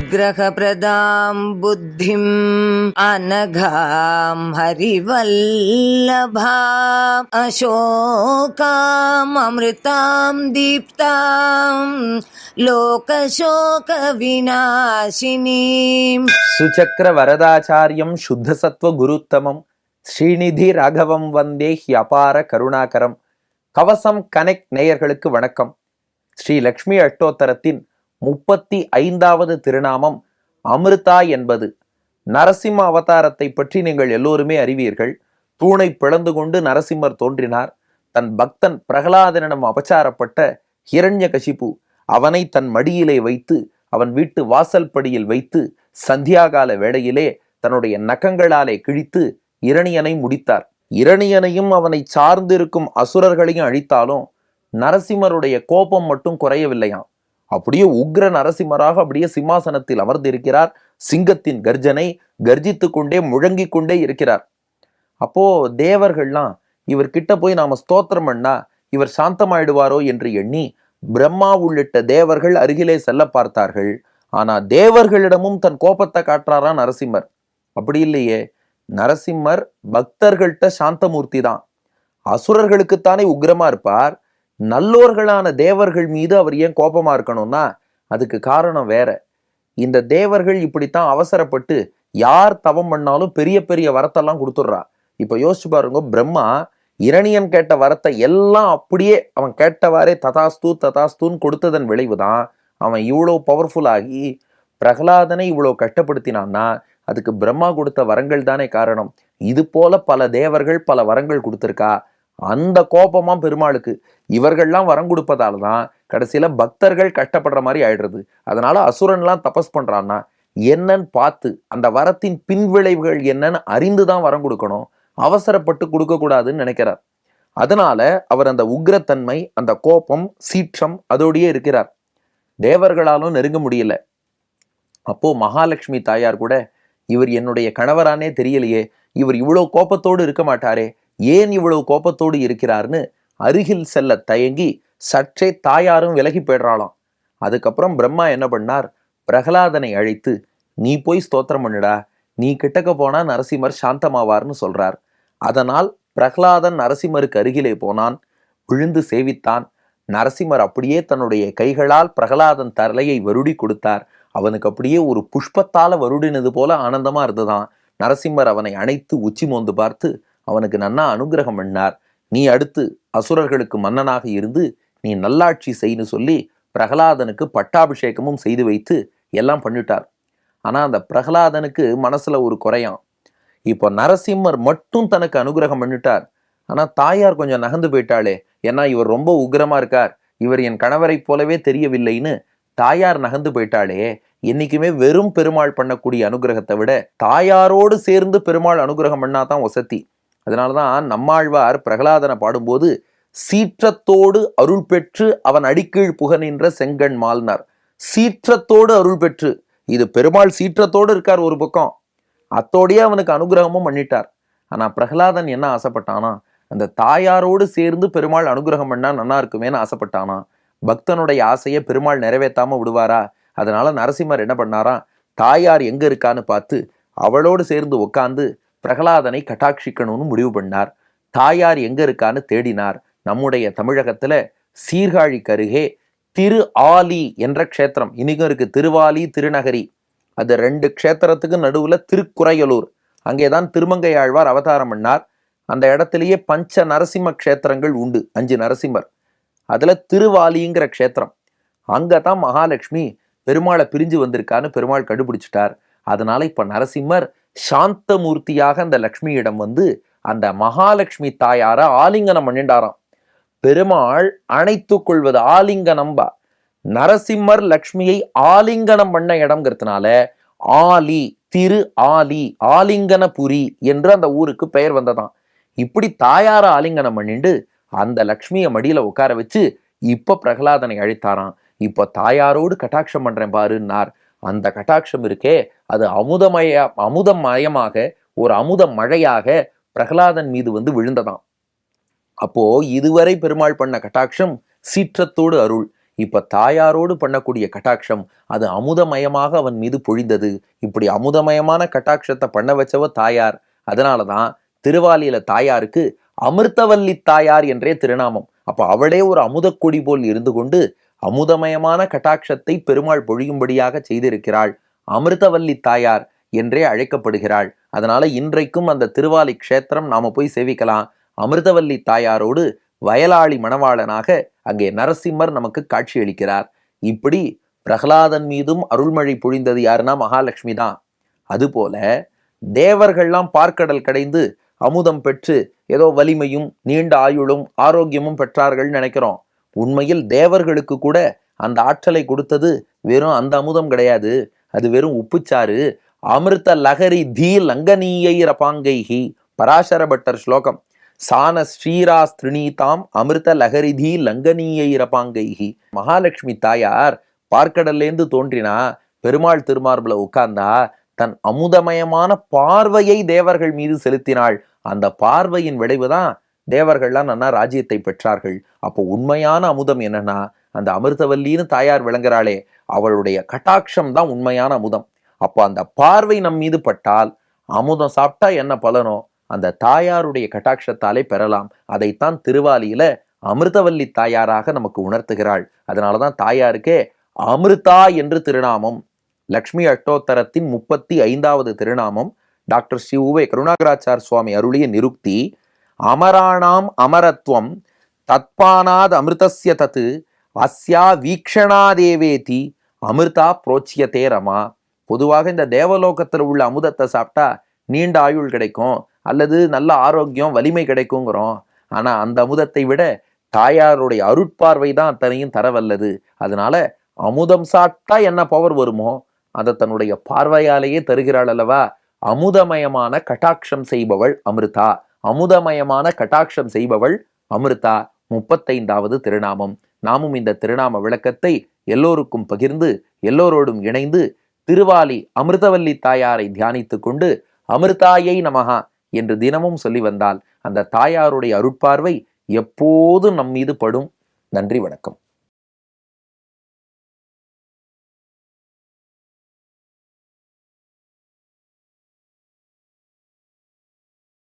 అనుగ్రహప్రదాం బుద్ధిం అనఘాం హరివల్లభా అశోకామృతాం దీప్తాం లోకశోక వినాశిని సుచక్ర వరదాచార్యం శుద్ధసత్వ గురుత్తమం ஸ்ரீநிதி ராகவம் வந்தே ஹியபார கருணாகரம். கவசம் கனெக்ட் நேயர்களுக்கு வணக்கம். ஸ்ரீ லக்ஷ்மி அஷ்டோத்தரத்தின் முப்பத்தி ஐந்தாவது திருநாமம் அமிர்தா என்பது. நரசிம்ம அவதாரத்தை பற்றி நீங்கள் எல்லோருமே அறிவீர்கள். தூணை பிளந்து கொண்டு நரசிம்மர் தோன்றினார். தன் பக்தன் பிரகலாதனிடம் அபச்சாரப்பட்ட ஹிரண்யகசிபு அவனை தன் மடியிலே வைத்து அவன் வீட்டு வாசல் படியில் வைத்து சந்தியாகால வேளையிலே தன்னுடைய நகங்களாலே கிழித்து இரணியனை முடித்தார். இரணியனையும் அவனை சார்ந்திருக்கும் அசுரர்களையும் அழித்தாலும் நரசிம்மருடைய கோபம் மட்டும் குறையவில்லையாம். அப்படியே உக்ர நரசிம்மராக அப்படியே சிம்மாசனத்தில் அமர்ந்திருக்கிறார். சிங்கத்தின் கர்ஜனை கர்ஜித்து கொண்டே முழங்கிக் கொண்டே இருக்கிறார். அப்போ தேவர்கள்லாம் இவர் கிட்ட போய் நாம ஸ்தோத்திரம் பண்ணா இவர் சாந்தமாயிடுவாரோ என்று எண்ணி பிரம்மா உள்ளிட்ட தேவர்கள் அருகிலே செல்ல பார்த்தார்கள். ஆனா தேவர்களிடமும் தன் கோபத்தை காட்டுறாரா நரசிம்மர். அப்படி இல்லையே. நரசிம்மர் பக்தர்கள்ட்ட சாந்தமூர்த்தி தான் அசுரர்களுக்குத்தானே உக்ரமா இருப்பார். நல்லோர்களான தேவர்கள் மீது அவர் ஏன் கோபமா இருக்கணும்னா அதுக்கு காரணம் வேற. இந்த தேவர்கள் இப்படித்தான் அவசரப்பட்டு யார் தவம் பண்ணாலும் பெரிய பெரிய வரத்தெல்லாம் கொடுத்துட்றா. இப்ப யோசிச்சு பாருங்க பிரம்மா இரணியன் கேட்ட வரத்தை எல்லாம் அப்படியே அவன் கேட்டவாறே ததாஸ்து ததாஸ்துன்னு கொடுத்ததன் விளைவுதான் அவன் இவ்வளோ பவர்ஃபுல் ஆகி பிரகலாதனை இவ்வளோ கஷ்டப்படுத்தினான்னா அதுக்கு பிரம்மா கொடுத்த வரங்கள் தானே காரணம். இது போல பல தேவர்கள் பல வரங்கள் கொடுத்துருக்கா? அந்த கோபமா பெருமாளுக்கு. இவர்கள்லாம் வரம் கொடுப்பதால தான் கடைசியில பக்தர்கள் கஷ்டப்படுற மாதிரி ஆயிடுறது. அதனால அசுரன்லாம் தபஸ் பண்றான்னா என்னன்னு பார்த்து அந்த வரத்தின் பின்விளைவுகள் என்னன்னு அறிந்து தான் வரம் கொடுக்கணும். அவசரப்பட்டு கொடுக்கக்கூடாதுன்னு நினைக்கிறார். அதனால அவர் அந்த உக்ரத்தன்மை அந்த கோபம் சீற்றம் அதோடையே இருக்கிறார். தேவர்களாலும் நெருங்க முடியல. அப்போ மகாலட்சுமி தாயார் கூட இவர் என்னுடைய கணவரானே தெரியலையே. இவர் இவ்வளவு கோபத்தோடு இருக்க மாட்டாரே. ஏன் இவ்வளவு கோபத்தோடு இருக்கிறார்னு அருகில் செல்ல தயங்கி சற்றே தாயாரும் விலகி போயிடுறாளாம். அதுக்கப்புறம் பிரம்மா என்ன பண்ணார்? பிரகலாதனை அழைத்து நீ போய் ஸ்தோத்திரம் பண்ணுடா. நீ கிட்டக்க போனா நரசிம்மர் சாந்தமாவார்னு சொல்றார். அதனால் பிரகலாதன் நரசிம்மருக்கு அருகிலே போனான். விழுந்து சேவித்தான். நரசிம்மர் அப்படியே தன்னுடைய கைகளால் பிரகலாதன் தலையை வருடி கொடுத்தார். அவனுக்கு அப்படியே ஒரு புஷ்பத்தால வருடினது போல ஆனந்தமா இருந்ததான் நரசிம்மர் அவனை அணைத்து உச்சி மோந்து பார்த்து அவனுக்கு நன்னா அனுகிரகம் பண்ணார். நீ அடுத்து அசுரர்களுக்கு மன்னனாக இருந்து நீ நல்லாட்சி செய்னு சொல்லி பிரகலாதனுக்கு பட்டாபிஷேகமும் செய்து வைத்து எல்லாம் பண்ணிட்டார். ஆனா அந்த பிரகலாதனுக்கு மனசுல ஒரு குறையாம். இப்போ நரசிம்மர் மட்டும் தனக்கு அனுகிரகம் பண்ணிட்டார். ஆனா தாயார் கொஞ்சம் நகர்ந்து போயிட்டாளே. ஏன்னா இவர் ரொம்ப உக்ரமா இருக்கார். இவர் என் கணவரைப் போலவே தெரியவில்லைன்னு தாயார் நகர்ந்து போயிட்டாலே என்னைக்குமே வெறும் பெருமாள் பண்ணக்கூடிய அனுகிரகத்தை விட தாயாரோடு சேர்ந்து பெருமாள் அனுகிரகம் பண்ணாதான் வசதி. அதனாலதான் நம்மாழ்வார் பிரகலாதனை பாடும்போது சீற்றத்தோடு அருள் பெற்று அவன் அடிக்கீழ் புக நின்ற செங்கண் மால்னார். சீற்றத்தோடு அருள் பெற்று. இது பெருமாள் சீற்றத்தோடு இருக்கார் ஒரு பக்கம். அத்தோடையே அவனுக்கு அனுகிரகமும் பண்ணிட்டார். ஆனா பிரகலாதன் என்ன ஆசைப்பட்டானா? அந்த தாயாரோடு சேர்ந்து பெருமாள் அனுகிரகம் பண்ணா நல்லா இருக்குமேன்னு ஆசைப்பட்டானா? பக்தனுடைய ஆசையை பெருமாள் நிறைவேற்றாம விடுவாரா? அதனால நரசிம்மர் என்ன பண்ணாராம்? தாயார் எங்க இருக்கான்னு பார்த்து அவளோடு சேர்ந்து உட்காந்து பிரகலாதனை கட்டாட்சிக்கணும்னு முடிவு பண்ணார். தாயார் எங்க இருக்கான்னு தேடினார். நம்முடைய தமிழகத்துல சீர்காழிக்கு அருகே திரு ஆலி என்ற க்ஷேத்திரம். இன்னைக்கும் இருக்கு திருவாலி திருநகரி. அது ரெண்டு க்ஷேத்திரத்துக்கு நடுவுல திருக்குறையலூர். அங்கேதான் திருமங்கை ஆழ்வார் அவதாரம் பண்ணார். அந்த இடத்துலயே பஞ்ச நரசிம்ம க்ஷேத்திரங்கள் உண்டு. அஞ்சு நரசிம்மர். அதில் திருவாலிங்கிற க்ஷேத்திரம். அங்கே தான் மகாலட்சுமி பெருமாளை பிரிஞ்சு வந்திருக்கான்னு பெருமாள் கண்டுபிடிச்சிட்டார். அதனால இப்போ நரசிம்மர் சாந்தமூர்த்தியாக அந்த லக்ஷ்மியிடம் வந்து அந்த மகாலட்சுமி தாயாரை ஆலிங்கனம் பண்ணிண்டாராம். பெருமாள் அணைத்து கொள்வது ஆலிங்கனம்பா நரசிம்மர் லக்ஷ்மியை ஆலிங்கனம் பண்ண இடம்ங்கிறதுனால ஆலி திரு ஆலி ஆலிங்கனபுரி என்று அந்த ஊருக்கு பெயர் வந்ததாம். இப்படி தாயார ஆலிங்கனம் பண்ணிண்டு அந்த லக்ஷ்மியை மடியில உட்கார வச்சு இப்ப பிரகலாதனை அழைத்தாராம். இப்ப தாயாரோடு கட்டாட்சம் பண்றேன் பாருன்னார். அந்த கட்டாட்சம் இருக்கே அது அமுதமய அமுதமயமாக ஒரு அமுத மழையாக பிரகலாதன் மீது வந்து விழுந்ததாம். அப்போ இதுவரை பெருமாள் பண்ண கட்டாட்சம் சீற்றத்தோடு அருள். இப்ப தாயாரோடு பண்ணக்கூடிய கட்டாட்சம் அது அமுதமயமாக அவன் மீது பொழிந்தது. இப்படி அமுதமயமான கட்டாட்சத்தை பண்ண வச்சவ தாயார். அதனாலதான் திருவாலியில தாயாருக்கு அமிர்தவல்லி தாயார் என்றே திருநாமம். அப்போ அவளே ஒரு அமுதக்கொடி போல் இருந்து கொண்டு அமுதமயமான கட்டாட்சத்தை பெருமாள் பொழியும்படியாக செய்திருக்கிறாள். அமிர்தவல்லி தாயார் என்றே அழைக்கப்படுகிறாள். அதனால இன்றைக்கும் அந்த திருவாலி க்ஷேத்திரம் நாம போய் சேவிக்கலாம். அமிர்தவல்லி தாயாரோடு வயலாளி மணவாளனாக அங்கே நரசிம்மர் நமக்கு காட்சியளிக்கிறார். இப்படி பிரகலாதன் மீதும் அருள்மழை பொழிந்தது யாருன்னா மகாலட்சுமி தான். அதுபோல தேவர்கள்லாம் பார்க்கடல் கடைந்து அமுதம் பெற்று ஏதோ வலிமையும் நீண்ட ஆயுளும் ஆரோக்கியமும் பெற்றார்கள் நினைக்கிறோம். உண்மையில் தேவர்களுக்கு கூட அந்த ஆற்றலை கொடுத்தது வெறும் அந்த அமுதம் கிடையாது. அது வெறும் உப்புச்சாறு. அமிர்த லகரி தீ லங்கனீயை ரபாங்கைஹி பராசர பட்டர் ஸ்லோகம். சான ஸ்ரீரா ஸ்திருணீதாம் அமிர்த லகரிதி லங்கனீயை ரபாங்கைஹி மகாலட்சுமி தாயார் பார்க்கடல்லேந்து தோன்றினா பெருமாள் திருமார்பில் உட்கார்ந்தா தன் அமுதமயமான பார்வையை தேவர்கள் மீது செலுத்தினாள். அந்த பார்வையின் விளைவுதான் தேவர்கள்லாம் நன்னா ராஜ்யத்தை பெற்றார்கள். அப்போ உண்மையான அமுதம் என்னன்னா அந்த அமிர்தவல்லின்னு தாயார் விளங்குறாளே அவளுடைய கட்டாட்சம் தான் உண்மையான அமுதம். அப்போ அந்த பார்வை நம் மீது பட்டால் அமுதம் சாப்பிட்டா என்ன பலனோ அந்த தாயாருடைய கட்டாட்சத்தாலே பெறலாம். அதைத்தான் திருவாலியில அமிர்தவல்லி தாயாராக நமக்கு உணர்த்துகிறாள். அதனாலதான் தாயாருக்கே அமிர்தா என்று திருநாமம் லக்ஷ்மி அஷ்டோத்தரத்தின் முப்பத்தி ஐந்தாவது திருநாமம் டாக்டர் ஸ்ரீ உவே கருணாகராச்சார் சுவாமி அருளிய நிருக்தி அமராணாம் அமரத்துவம் தத்பானாத் அமிர்தசிய தத்து அஸ்யா வீக்ஷணாதேவேதி அமிர்தா புரோச்சியதே ரமா. பொதுவாக இந்த தேவலோகத்தில் உள்ள அமுதத்தை சாப்பிட்டா நீண்ட ஆயுள் கிடைக்கும் அல்லது நல்ல ஆரோக்கியம் வலிமை கிடைக்குங்கிறோம் ஆனால் அந்த அமுதத்தை விட தாயாருடைய அருட்பார்வை தான் அத்தனையும் தரவல்லது. அதனால அமுதம் சாப்பிட்டா என்ன பவர் வருமோ அதை தன்னுடைய பார்வையாலேயே தருகிறாள் அல்லவா? அமுதமயமான கட்டாட்சம் செய்பவள் அமிர்தா. அமுதமயமான கட்டாட்சம் செய்பவள் அமிர்தா. முப்பத்தைந்தாவது திருநாமம். நாமும் இந்த திருநாம விளக்கத்தை எல்லோருக்கும் பகிர்ந்து எல்லோரோடும் இணைந்து திருவாலி அமிர்தவல்லி தாயாரை தியானித்துக் கொண்டு அமிர்தாயை நமகா என்று தினமும் சொல்லி வந்தால் அந்த தாயாருடைய அருட்பார்வை எப்போதும் நம் மீது படும். நன்றி வணக்கம்.